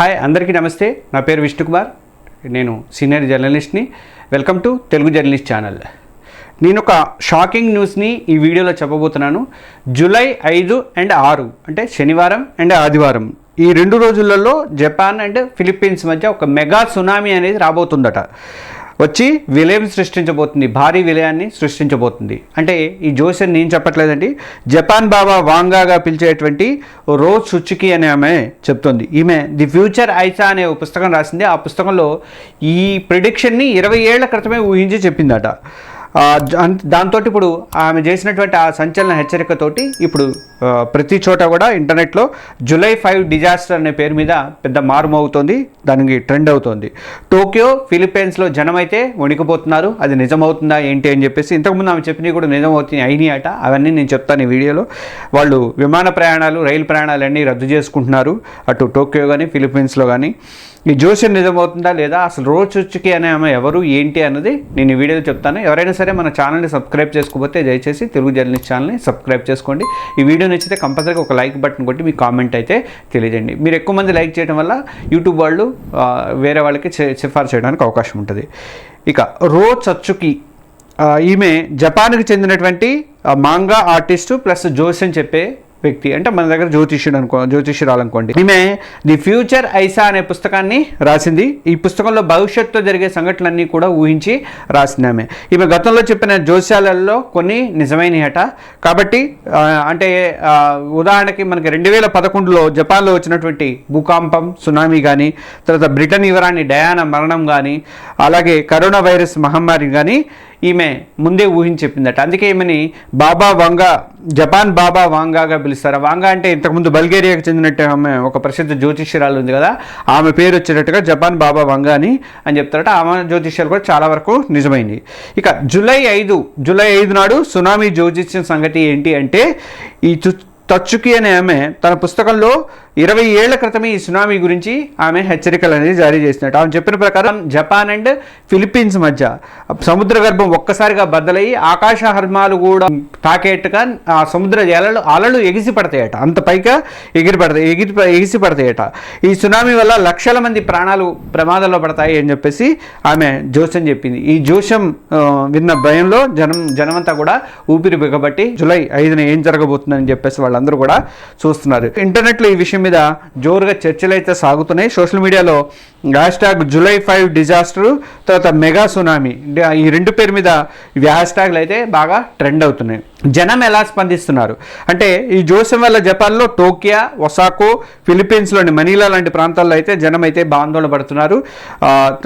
Hi అందరికీ నమస్తే. నా పేరు విష్ణుకుమార్. నేను senior జర్నలిస్ట్ని. Welcome to Telugu journalist channel. నేను ఒక షాకింగ్ న్యూస్ని ఈ వీడియోలో చెప్పబోతున్నాను. జూలై ఐదు అండ్ ఆరు అంటే శనివారం అండ్ ఆదివారం. ఈ రెండు రోజులలో జపాన్ అండ్ ఫిలిప్పీన్స్ మధ్య ఒక మెగా సునామీ అనేది రాబోతుందట. వచ్చి విలయం సృష్టించబోతుంది భారీ విలయాన్ని సృష్టించబోతుంది. అంటే ఈ జోసెన్ నేను చెప్పట్లేదండి. జపాన్ బాబా వాంగాగా పిలిచేటువంటి రో సుచుకి అనే ఆమె చెప్తుంది. ఈమె ది ఫ్యూచర్ ఐసా అనే పుస్తకం రాసింది. ఆ పుస్తకంలో ఈ ప్రిడిక్షన్ని ఇరవై ఏళ్ళ క్రితమే ఊహించి చెప్పిందట. దాంతో ఇప్పుడు ఆమె చేసినటువంటి ఆ సంచలన హెచ్చరికతోటి ఇప్పుడు ప్రతి చోట కూడా ఇంటర్నెట్లో జూలై ఫైవ్ డిజాస్టర్ అనే పేరు మీద పెద్ద మారుమవుతోంది దానికి ట్రెండ్ అవుతోంది. టోక్యో ఫిలిప్పీన్స్లో జనం అయితే వణికిపోతున్నారు అది నిజమవుతుందా ఏంటి అని చెప్పేసి ఇంతకుముందు ఆమె చెప్పినవి కూడా నిజమవుతున్నాయి అయినాయి అట. అవన్నీ నేను చెప్తాను ఈ వీడియోలో. వాళ్ళు విమాన ప్రయాణాలు రైలు ప్రయాణాలు అన్నీ రద్దు చేసుకుంటున్నారు అటు టోక్యో కానీ ఫిలిప్పీన్స్లో కానీ ఈ జోస్యం నిజమవుతుందా లేదా? అసలు రోజు అనే ఆమె ఎవరు? ఏంటి అన్నది నేను ఈ వీడియోలో చెప్తాను. ఎవరైనా సరే మన ఛానల్ని సబ్స్క్రైబ్ చేసుకోకపోతే దయచేసి తెలుగు జర్నలిస్ట్ ఛానల్ని సబ్స్క్రైబ్ చేసుకోండి. ఈ వీడియో నచ్చితే కంపల్సరీగా ఒక లైక్ బటన్ కొట్టి మీ కామెంట్ అయితే తెలియజేయండి. మీరు ఎక్కువ మంది లైక్ చేయడం వల్ల యూట్యూబ్ వాళ్ళు వేరే వాళ్ళకి చి- సిఫార్సు చేయడానికి అవకాశం ఉంటుంది. ఇక రో చచ్చుకి ఈమె జపాన్కి చెందినటువంటి మాంగా ఆర్టిస్టు ప్లస్ జోస్ అని చెప్పే వ్యక్తి. అంటే మన దగ్గర జ్యోతిష్యుడు అనుకో జ్యోతిష్యురాలు అనుకోండి ఈమె ది ఫ్యూచర్ ఐసా అనే పుస్తకాన్ని రాసింది. ఈ పుస్తకంలో భవిష్యత్తులో జరిగే సంఘటనలన్నీ కూడా ఊహించి రాసింది ఆమె. ఈమె గతంలో చెప్పిన జోస్యాలలో కొన్ని నిజమైనయట. కాబట్టి అంటే ఉదాహరణకి మనకి రెండు వేల పదకొండులో జపాన్లో వచ్చినటువంటి భూకంపం సునామీ కానీ తర్వాత బ్రిటన్ యువరాణి డయానా మరణం కానీ అలాగే కరోనా వైరస్ మహమ్మారి కానీ ఈమె ముందే ఊహించి చెప్పిందట. అందుకే ఈమెని బాబా వంగ జపాన్ బాబా వాంగాగా పిలుస్తారు? వాంగా అంటే ఇంతకుముందు బల్గేరియాకు చెందినట్టు ఆమె ఒక ప్రసిద్ధ జ్యోతిష్యురాలు ఉంది కదా. ఆమె పేరు వచ్చేటట్టుగా జపాన్ బాబా వాంగా అని అని చెప్తారట. ఆమె జ్యోతిష్యాలు కూడా చాలా వరకు నిజమైంది. ఇక జూలై ఐదు జూలై ఐదు నాడు సునామీ జ్యోతిష్యం సంగతి ఏంటి అంటే ఈ తచ్చుకి అనే ఆమె తన పుస్తకంలో ఇరవై ఏళ్ళ క్రితమే ఈ సునామీ గురించి ఆమె హెచ్చరికలు అనేది జారీ చేసినట్టు. ఆమె చెప్పిన ప్రకారం జపాన్ అండ్ ఫిలిప్పీన్స్ మధ్య సముద్ర గర్భం ఒక్కసారిగా బద్దలయ్యి ఆకాశ హర్మాలు కూడా తాకేట్టుగా ఆ సముద్ర జలాలు అలలు ఎగిసి పడతాయట. అంత పైగా ఎగిరి పడతాయి ఎగిరి ఎగిసి పడతాయట. ఈ సునామీ వల్ల లక్షల మంది ప్రాణాలు ప్రమాదంలో పడతాయి అని చెప్పేసి ఆమె జోస్యం చెప్పింది. ఈ జోస్యం విన్న భయంలో జనం జనమంతా కూడా ఊపిరి బిగబట్టి జూలై ఐదున ఏం జరగబోతుందని చెప్పేసి వాళ్ళందరూ కూడా చూస్తున్నారు. ఇంటర్నెట్లో ఈ విషయం మీద జోరుగా చర్చలు అయితే సాగుతున్నాయి. సోషల్ మీడియాలో hash tag July five disaster తర్వాత మెగా సునామీ. ఈ రెండు పేరు మీద హ్యాష్ ట్యాగ్లు అయితే బాగా ట్రెండ్ అవుతున్నాయి. జనం ఎలా స్పందిస్తున్నారు? అంటే ఈ జోస్యం వల్ల జపాన్లో టోకియా ఒసాకో ఫిలిప్పీన్స్లోని మనీలా లాంటి ప్రాంతాల్లో అయితే జనం అయితే ఆందోళన పడుతున్నారు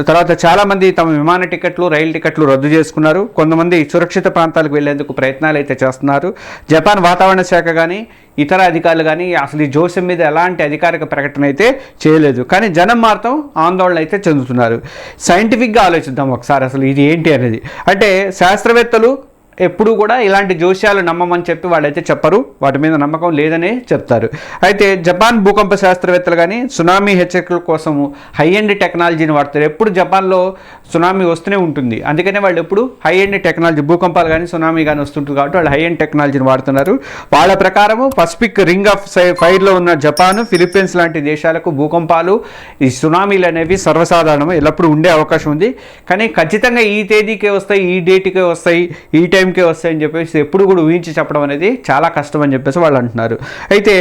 తర్వాత చాలామంది తమ విమాన టికెట్లు రైలు టికెట్లు రద్దు చేసుకున్నారు. కొంతమంది సురక్షిత ప్రాంతాలకు వెళ్ళేందుకు ప్రయత్నాలు అయితే చేస్తున్నారు. జపాన్ వాతావరణ శాఖ కానీ ఇతర అధికారులు కానీ అసలు ఈ జోస్యం మీద ఎలాంటి అధికారిక ప్రకటన అయితే చేయలేదు. కానీ జనం మాత్రం ఆందోళన అయితే చెందుతున్నారు. సైంటిఫిక్గా ఆలోచిద్దాం ఒకసారి అసలు ఇది ఏంటి అనేది. అంటే శాస్త్రవేత్తలు ఎప్పుడు కూడా ఇలాంటి జోస్యాలు నమ్మమని చెప్పి వాళ్ళైతే చెప్పరు. వాటి మీద నమ్మకం లేదనే చెప్తారు. అయితే జపాన్ భూకంప శాస్త్రవేత్తలు కానీ సునామీ హెచ్చరికల కోసం హై ఎండ్ టెక్నాలజీని వాడతారు. ఎప్పుడు జపాన్లో సునామీ వస్తూనే ఉంటుంది. అందుకనే వాళ్ళు ఎప్పుడు హై ఎండ్ టెక్నాలజీ భూకంపాలు కానీ సునామీ కానీ వస్తుంటుంది కాబట్టి వాళ్ళు హై ఎండ్ టెక్నాలజీని వాడుతున్నారు. వాళ్ళ ప్రకారము పసిఫిక్ రింగ్ ఆఫ్ ఫైర్లో ఉన్న జపాన్ ఫిలిప్పీన్స్ లాంటి దేశాలకు భూకంపాలు ఈ సునామీలు అనేవి సర్వసాధారణం ఎల్లప్పుడూ ఉండే అవకాశం ఉంది. కానీ ఖచ్చితంగా ఈ తేదీకే వస్తాయి ఈ డేట్కే వస్తాయి ఈ టైంకే వస్తాయని అని చెప్పేసి ఎప్పుడు కూడా ఊహించి చెప్పడం అనేది చాలా కష్టం అని చెప్పేసి వాళ్ళు అంటున్నారు. అయితే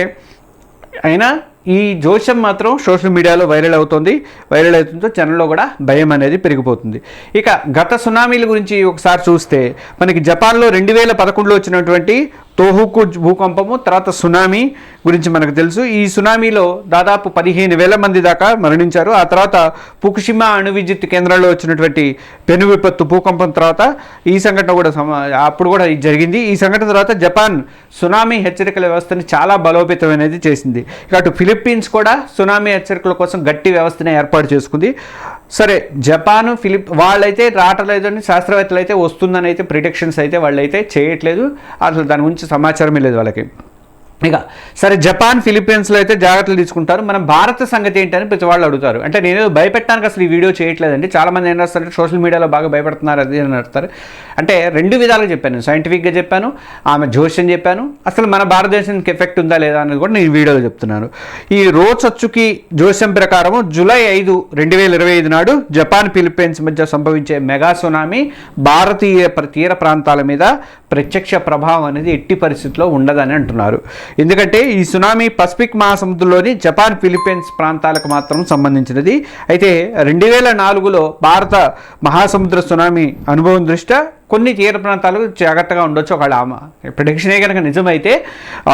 అయినా ఈ జోషం మాత్రం సోషల్ మీడియాలో వైరల్ అవుతుంది. వైరల్ అవుతుందో జనంలో కూడా భయం అనేది పెరిగిపోతుంది. ఇక గత సునామీల గురించి ఒకసారి చూస్తే మనకి జపాన్లో రెండు వేల పదకొండులో వచ్చినటువంటి తోహుకు భూకంపము తర్వాత సునామీ గురించి మనకు తెలుసు. ఈ సునామీలో దాదాపు పదిహేను వేల మంది దాకా మరణించారు. ఆ తర్వాత పుకుషిమా అణు విద్యుత్ కేంద్రాల్లో వచ్చినటువంటి పెను విపత్తు భూకంపం తర్వాత ఈ సంఘటన కూడా అప్పుడు కూడా ఇది జరిగింది. ఈ సంఘటన తర్వాత జపాన్ సునామీ హెచ్చరికల వ్యవస్థని చాలా బలోపేతం అనేది చేసింది. ఇక అటు ఫిలిప్పీన్స్ కూడా సునామీ హెచ్చరికల కోసం గట్టి వ్యవస్థని ఏర్పాటు చేసుకుంది. సరే జపాన్ ఫిలిప్ వాళ్ళైతే రావట్లేదని శాస్త్రవేత్తలు అయితే వస్తుందని అయితే ప్రిడిక్షన్స్ అయితే వాళ్ళైతే చేయట్లేదు. అసలు దాని గురించి సమాచారమే లేదు వాళ్ళకి. ఇక సరే జపాన్ ఫిలిప్పీన్స్లో అయితే జాగ్రత్తలు తీసుకుంటారు. మన భారత సంగతి ఏంటని ప్రతి వాళ్ళు అడుగుతారు. అంటే నేను భయపెట్టడానికి అసలు ఈ వీడియో చేయట్లేదండి. చాలామంది ఏం రాస్తారంటే సోషల్ మీడియాలో బాగా భయపడుతున్నారు అది అని అడుగుతారు అంటే రెండు విధాలుగా చెప్పాను. సైంటిఫిక్గా చెప్పాను ఆమె జోష్యం చెప్పాను. అసలు మన భారతదేశానికి ఎఫెక్ట్ ఉందా లేదా అనేది కూడా నేను వీడియోలో చెప్తున్నాను. ఈ రోజొచ్చుకి జోస్యం ప్రకారం జూలై ఐదు రెండు వేల ఇరవై ఐదు నాడు జపాన్ ఫిలిప్పీన్స్ మధ్య సంభవించే మెగా సునామీ భారతీయ తీర ప్రాంతాల మీద ప్రత్యక్ష ప్రభావం అనేది ఎట్టి పరిస్థితిలో ఉండదని అంటున్నారు. ఎందుకంటే ఈ సునామీ పసిఫిక్ మహాసముద్రంలోని జపాన్ ఫిలిప్పీన్స్ ప్రాంతాలకు మాత్రం సంబంధించినది. అయితే రెండు వేల నాలుగులో భారత మహాసముద్ర సునామీ అనుభవం దృష్ట్యా కొన్ని తీర ప్రాంతాలు జాగ్రత్తగా ఉండొచ్చు. ఒకవేళ ఆమె ప్రిడిక్షనే కనుక నిజమైతే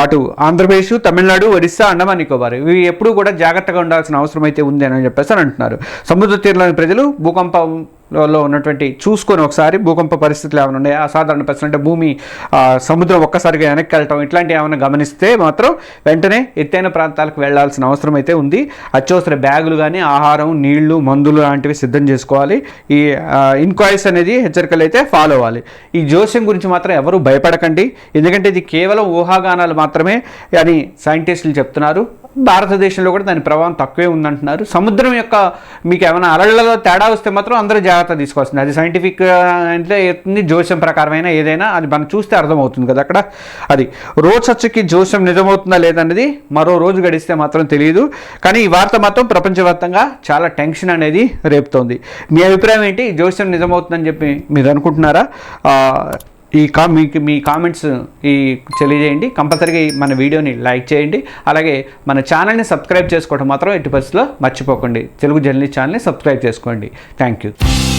అటు ఆంధ్రప్రదేశ్ తమిళనాడు ఒరిస్సా అండమాన్ నికోబార్ ఇవి ఎప్పుడూ కూడా జాగ్రత్తగా ఉండాల్సిన అవసరం అయితే ఉంది అని చెప్పేసి అని అంటున్నారు. సముద్ర తీరంలోని ప్రజలు భూకంపం లో ఉన్నటువంటి చూసుకొని ఒకసారి భూకంప పరిస్థితులు ఏమైనా ఉన్నాయి? అసాధారణ పరిస్థితులు అంటే భూమి సముద్రం ఒక్కసారిగా వెనక్కి వెళ్ళటం ఇట్లాంటివి ఏమైనా గమనిస్తే మాత్రం వెంటనే ఎత్తైన ప్రాంతాలకు వెళ్ళాల్సిన అవసరం అయితే ఉంది. అత్యవసర బ్యాగులు కానీ ఆహారం నీళ్ళు మందులు లాంటివి సిద్ధం చేసుకోవాలి. ఈ ఇన్క్వైరీస్ అనేది హెచ్చరికలు అయితే ఫాలో అవ్వాలి. ఈ జోస్యం గురించి మాత్రం ఎవరు భయపడకండి. ఎందుకంటే ఇది కేవలం ఊహాగానాలు మాత్రమే అని సైంటిస్టులు చెప్తున్నారు. భారతదేశంలో కూడా దాని ప్రభావం తక్కువే ఉందంటున్నారు. సముద్రం యొక్క మీకు ఏమైనా అలళ్ళలో తేడా వస్తే మాత్రం అందరూ జాగ్రత్త తీసుకోవాల్సింది అది సైంటిఫిక్ అంటే జోస్యం ప్రకారమైన ఏదైనా అది మనం చూస్తే అర్థమవుతుంది కదా అక్కడ. అది రోజు సచ్చుకి జోస్యం నిజమవుతుందా లేదన్నది మరో రోజు గడిస్తే మాత్రం తెలియదు కానీ ఈ వార్త మాత్రం ప్రపంచవ్యాప్తంగా చాలా టెన్షన్ అనేది రేపుతోంది. మీ అభిప్రాయం ఏంటి? జోస్యం నిజమవుతుందని చెప్పి మీరు అనుకుంటున్నారా? ఈ కా మీకు మీ కామెంట్స్ ఈ తెలియజేయండి. కంపల్సరీగా మన వీడియోని లైక్ చేయండి. అలాగే మన ఛానల్ని సబ్స్క్రైబ్ చేసుకోవడం మాత్రం ఎట్టి పరిస్థితిలో మర్చిపోకండి. తెలుగు జర్నలిస్ట్ ఛానల్ని సబ్స్క్రైబ్ చేసుకోండి. Thank you